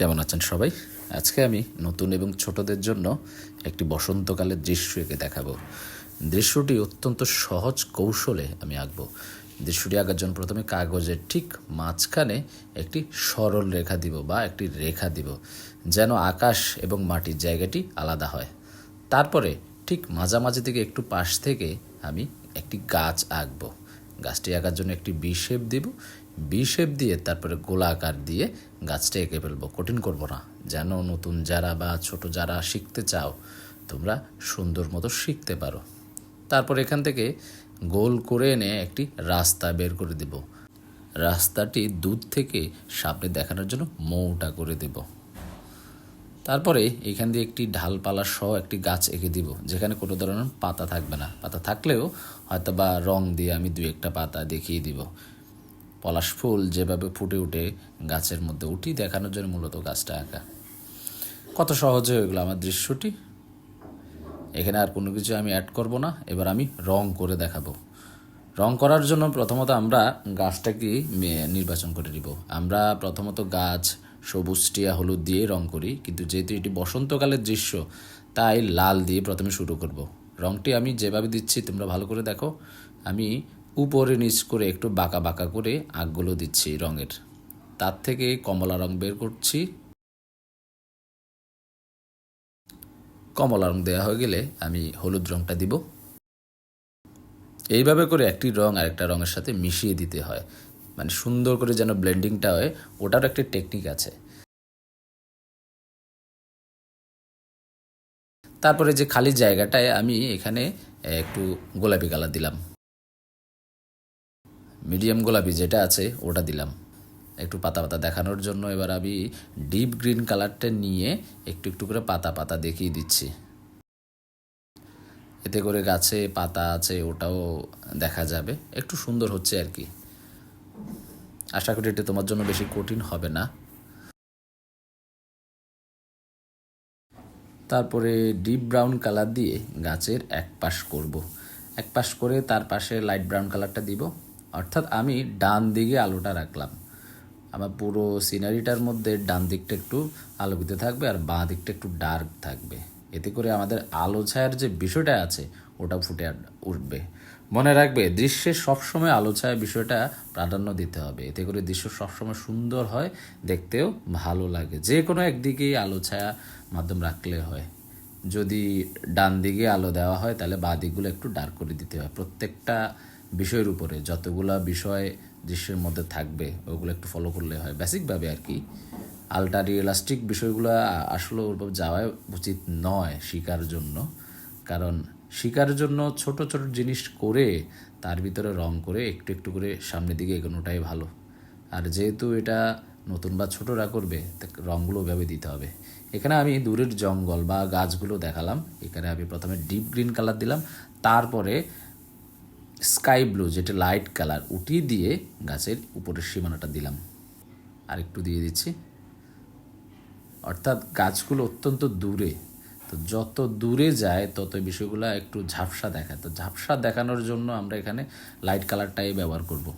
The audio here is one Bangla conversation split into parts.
কেমন আছেন সবাই? আজকে আমি নতুন এবং ছোটদের জন্য একটি বসন্তকালের দৃশ্য এঁকে দেখাবো। দৃশ্যটি অত্যন্ত সহজ কৌশলে আমি আঁকবো। দৃশ্যটি আঁকার জন্য প্রথমে কাগজের ঠিক মাঝখানে একটি সরল রেখা দিব বা একটি রেখা দিব, যেন আকাশ এবং মাটির জায়গাটি আলাদা হয়। তারপরে ঠিক মাঝামাঝি থেকে একটু পাশ থেকে আমি একটি গাছ আঁকবো। গাছটি আঁকার জন্য একটি বি শেপ দিব বি শেপ দিয়ে, তারপরে গোলাকার দিয়ে গাছটা এঁকে ফেলব। কঠিন করব না। যেন নতুন যারা বা ছোট যারা শিখতে চাও, তোমরা সুন্দর মতো শিখতে পারো। তারপর এখান থেকে গোল করে এনে একটি রাস্তা বের করে দেব। রাস্তাটি দূর থেকে সামনে দেখানোর জন্য মৌটা করে দেবো। তারপরে এখান দিয়ে একটি ঢালপালা সহ একটি গাছ এঁকে দিব, যেখানে কোনো ধরনের পাতা থাকবে না। পাতা থাকলেও হয়তো বা রং দিয়ে আমি দু একটা পাতা দেখিয়ে দিব। পলাশ ফুল যেভাবে ফুটে উঠে গাছের মধ্যে উঠি, দেখানোর জন্য মূলত গাছটা আঁকা। কত সহজ হয়ে গেলো আমার দৃশ্যটি। এখানে আর কোনো কিছু আমি অ্যাড করব না। এবার আমি রং করে দেখাবো। রং করার জন্য প্রথমত আমরা গাছটাকে নির্বাচন করে নিব। আমরা প্রথমত গাছ সবুজ, টিয়া, হলুদ দিয়ে রং করি। কিন্তু যেহেতু এটি বসন্তকালের দৃশ্য, তাই লাল দিয়ে প্রথমে শুরু করব। রংটি আমি যেভাবে দিচ্ছি তোমরা ভালো করে দেখো। আমি উপরে নিচ করে একটু বাঁকা বাঁকা করে আগগুলো দিচ্ছি রঙের। তার থেকে কমলা রং বের করছি। কমলা রং দেওয়া হয়ে গেলে আমি হলুদ রংটা দিব। এইভাবে করে একটি রং আরেকটা রঙের সাথে মিশিয়ে দিতে হয়। মানে সুন্দর করে যেন ব্লেন্ডিংটা হয় ওটার একটা টেকনিক আছে। তারপরে যে খালি জায়গাটায় আমি এখানে একটু গোলাপি কালার দিলাম। মিডিয়াম গোলাপি যেটা আছে, ওটা দিলাম। একটু পাতা পাতা দেখানোর জন্য এবার আমি ডিপ গ্রিন কালারটা নিয়ে একটু একটু করে পাতা পাতা দেখিয়ে দিচ্ছি। এতে করে গাছে পাতা আছে, ওটাও দেখা যাবে। একটু সুন্দর হচ্ছে আর কি। আশা করি এটা তোমার জন্য বেশি কঠিন হবে না। তারপরে ডিপ ব্রাউন কালার দিয়ে গাছের এক পাশ করব। এক পাশ করে তার পাশে লাইট ব্রাউন কালারটা দিব। অর্থাৎ আমি ডান দিকে আলোটা রাখলাম। আমার পুরো সিনারিটার মধ্যে ডান দিকটা একটু আলোকিত থাকবে আর বাঁ দিকটা একটু ডার্ক থাকবে। এতে করে আমাদের আলো ছায়ার যে বিষয়টা আছে, ওটা ফুটে উঠবে। মনে রাখবে, দৃশ্যে সবসময় আলো ছায়া বিষয়টা প্রাধান্য দিতে হবে। এতে করে দৃশ্য সবসময় সুন্দর হয়, দেখতেও ভালো লাগে। যে কোনো একদিকেই আলো ছায়া মাধ্যম রাখলে হয়। যদি ডান দিকে আলো দেওয়া হয়, তাহলে বাঁ দিকগুলো একটু ডার্ক করে দিতে হয়। প্রত্যেকটা বিষয়ের উপরে যতগুলা বিষয় দৃশ্যের মধ্যে থাকবে, ওগুলো একটু ফলো করলে হয়। বেসিকভাবে আর কি আলটা রিয়েলাস্টিক বিষয়গুলো আসলে ওরভাবে যাওয়া উচিত নয় শিকার জন্য। কারণ শিকার জন্য ছোট ছোট জিনিস করে, তার ভিতরে রং করে একটু একটু করে সামনের দিকে এগোনোটাই ভালো। আর যেহেতু এটা নতুন বা ছোটরা করবে রঙগুলো ওইভাবে দিতে হবে। এখানে আমি দূরের জঙ্গল বা গাছগুলো দেখালাম। এখানে আমি প্রথমে ডিপ গ্রিন কালার দিলাম, তারপরে স্কাই ব্লু, যেটা লাইট কালার, উটি দিয়ে গাছের উপরের সীমানাটা দিলাম। আর একটু দিয়ে দিচ্ছি। অর্থাৎ গাছগুলো অত্যন্ত দূরে। তো যত দূরে যায় তত বিষয়গুলো একটু ঝাপসা দেখায়। তো ঝাপসা দেখানোর জন্য আমরা এখানে লাইট কালারটাই ব্যবহার করব।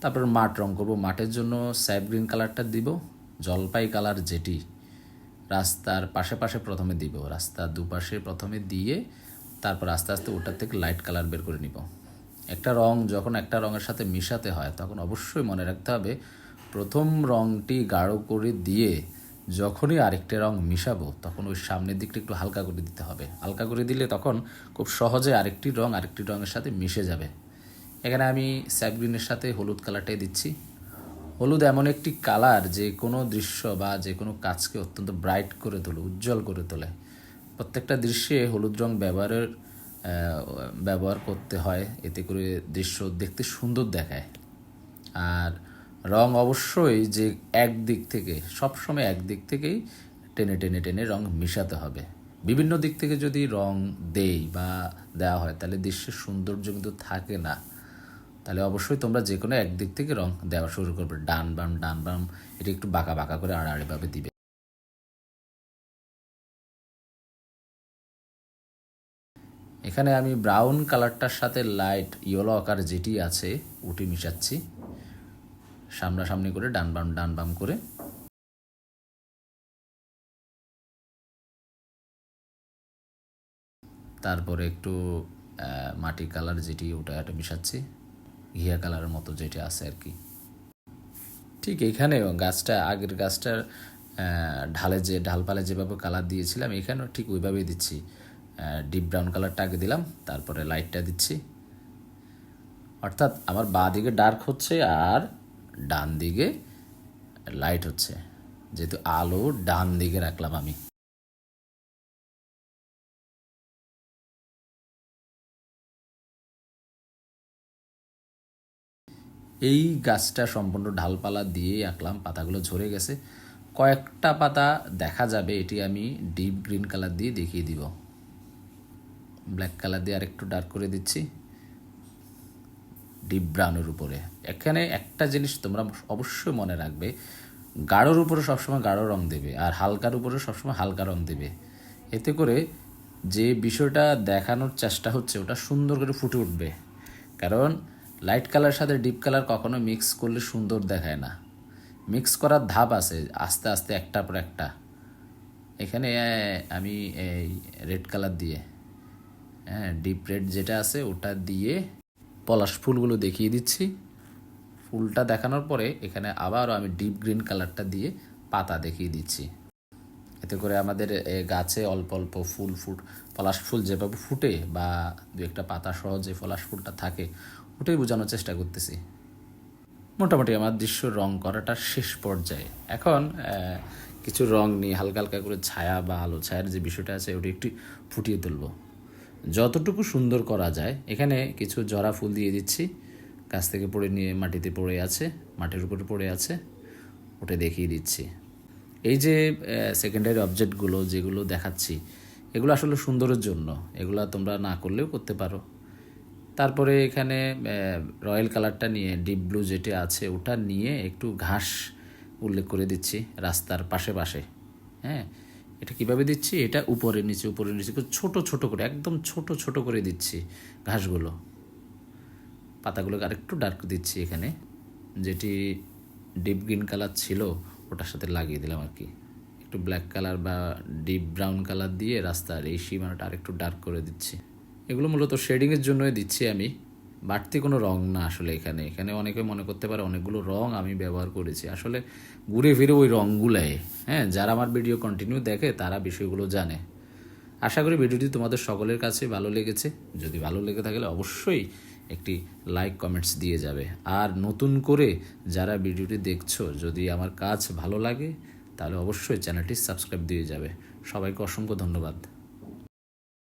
তারপর মাঠ রং করব। মাঠের জন্য স্যাপ গ্রিন কালারটা দিব। জলপাই কালার যেটি, রাস্তার পাশে পাশে প্রথমে দিব। রাস্তার দুপাশে প্রথমে দিয়ে তারপর আস্তে আস্তে ওটার থেকে লাইট কালার বের করে নিব। একটা রং যখন একটা রঙের সাথে মিশাতে হয়, তখন অবশ্যই মনে রাখতে হবে প্রথম রংটি গাঢ় করে দিয়ে যখনই আরেকটা রং মিশাবো, তখন ওই সামনের দিকটা একটু হালকা করে দিতে হবে। হালকা করে দিলে তখন খুব সহজে আরেকটি রং আরেকটি রঙের সাথে মিশে যাবে। এখানে আমি স্যাপ গ্রিনের সাথে হলুদ কালারটাই দিচ্ছি। হলুদ এমন একটি কালার যে কোনো দৃশ্য বা যে কোনো কাজকে অত্যন্ত ব্রাইট করে তোলে, উজ্জ্বল করে তোলে। প্রত্যেকটা দৃশ্যে হলুদ রং ব্যবহারের ব্যবহার করতে হয়। এতে করে দৃশ্য দেখতে সুন্দর দেখায়। আর রং অবশ্যই যে এক দিক থেকে, সবসময় এক দিক থেকেই টেনে টেনে টেনে রং মিশাতে হবে। বিভিন্ন দিক থেকে যদি রং দেই বা দেওয়া হয়, তাহলে দৃশ্যের সৌন্দর্য কিন্তু থাকে না। তাহলে অবশ্যই তোমরা যে কোনো একদিক থেকে রং দেওয়া শুরু করবে। ডান বাম ডান বাম, এটা একটু বাঁকা বাঁকা করে আড়াআড়িভাবে দিবে। এখানে আমি ব্রাউন কালারটার সাথে লাইট ইয়েলো আকার যেটি আছে, ওটি মিশাচ্ছি। সামনাসামনি করে ডান বাম ডান বাম করে। তারপরে একটু মাটি কালার যেটি, ওটা একটা মিশাচ্ছি। ঘিয়া কালারের মতো যেটি আছে আর কি। ঠিক এখানে গাছটা, আগের গাছটার ঢালে যে, ঢালপালে যেভাবে কালার দিয়েছিলাম, এখানেও ঠিক ওইভাবেই দিচ্ছি। ডিপ ব্রাউন কালারটা আগে দিলাম, তারপরে লাইটটা দিচ্ছি। অর্থাৎ আমার বাঁ দিকে ডার্ক হচ্ছে আর ডান দিকে লাইট হচ্ছে। যেহেতু আলো ডান দিকে রাখলাম আমি। এই গাছটা সম্পূর্ণ ঢালপালা দিয়ে আঁকলাম, পাতাগুলো ঝরে গেছে। কয়েকটা পাতা দেখা যাবে, এটি আমি ডিপ গ্রিন কালার দিয়ে দেখিয়ে দিব। ব্ল্যাক কালার দিয়ে আরেকটু ডার্ক করে দিচ্ছি। ডিপ ব্রাউনের উপরে। এখানে একটা জিনিস তোমরা অবশ্যই মনে রাখবে, গাঢ়র উপরে সবসময় গাঢ় রং দেবে আর হালকার উপরে সবসময় হালকা রং দেবে। এতে করে যে বিষয়টা দেখানোর চেষ্টা হচ্ছে, ওটা সুন্দর করে ফুটে উঠবে। কারণ লাইট কালার সাথে ডিপ কালার কখনো মিক্স করলে সুন্দর দেখায় না। মিক্স করার ধাপ আছে, আস্তে আস্তে একটা পর একটা। এখানে আমি এই রেড কালার দিয়ে হ্যাঁ ডিপ রেড যেটা আছে, ওটা দিয়ে পলাশ ফুলগুলো দেখিয়ে দিচ্ছি। ফুলটা দেখানোর পরে এখানে আবারও আমি ডিপ গ্রিন কালারটা দিয়ে পাতা দেখিয়ে দিচ্ছি। এতে করে আমাদের গাছে অল্প অল্প ফুল ফুট, পলাশ ফুল যেভাবে ফুটে বা দু একটা পাতা সহ যে পলাশ ফুলটা থাকে, ওটাই বোঝানোর চেষ্টা করতেছি। মোটামুটি আমার দৃশ্য রং করাটা শেষ পর্যায়ে। এখন কিছু রং নিয়ে হালকা হালকা করে ছায়া বা আলো, ছায়ার যে বিষয়টা আছে, ওটা একটু ফুটিয়ে তুলবো। যতটুকু সুন্দর করা যায়, এখানে কিছু জরা ফুল দিয়ে দিচ্ছি। গাছ থেকে পড়ে নিয়ে মাটিতে পড়ে আছে মাটির উপরে পড়ে আছে, ওটা দেখিয়ে দিচ্ছি। এই যে সেকেন্ডারি অবজেক্টগুলো যেগুলো দেখাচ্ছি, এগুলো আসলে সুন্দরের জন্য, এগুলো তোমরা না করলেও করতে পারো। তারপরে এখানে রয়্যাল কালারটা নিয়ে ডিপ ব্লু যেটা আছে, ওটা নিয়ে একটু ঘাস উল্লেখ করে দিচ্ছি রাস্তার পাশে পাশে হ্যাঁ? এটা কীভাবে দিচ্ছি? এটা উপরে, নিচে উপরে, নিচে ছোট ছোট করে, একদম ছোট ছোট করে দিচ্ছি ঘাসগুলো। পাতাগুলোকে আরেকটু ডার্ক দিচ্ছি এখানে। যেটি ডিপ গ্রিন কালার ছিল, ওটার সাথে লাগিয়ে দিলাম আর কি। একটু ব্ল্যাক কালার বা ডিপ ব্রাউন কালার দিয়ে রাস্তার এই সীমানাটা আরেকটু ডার্ক করে দিচ্ছি। এগুলো মূলত শেডিংয়ের জন্যই দিচ্ছি আমি। বাড়তি কোনো রং না আসলে এখানে। এখানে অনেকে মনে করতে পারে অনেকগুলো রং আমি ব্যবহার করেছি। আসলে ঘুরে ফিরে ওই রঙগুলাই হ্যাঁ? যারা আমার ভিডিও কন্টিনিউ দেখে তারা বিষয়গুলো জানে। আশা করি ভিডিওটি তোমাদের সকলের কাছে ভালো লেগেছে। যদি ভালো লেগে থাকলে অবশ্যই একটি লাইক কমেন্টস দিয়ে যাবে। আর নতুন করে যারা ভিডিওটি দেখছ, যদি আমার কাজ ভালো লাগে, তাহলে অবশ্যই চ্যানেলটি সাবস্ক্রাইব দিয়ে যাবে। সবাইকে অসংখ্য ধন্যবাদ।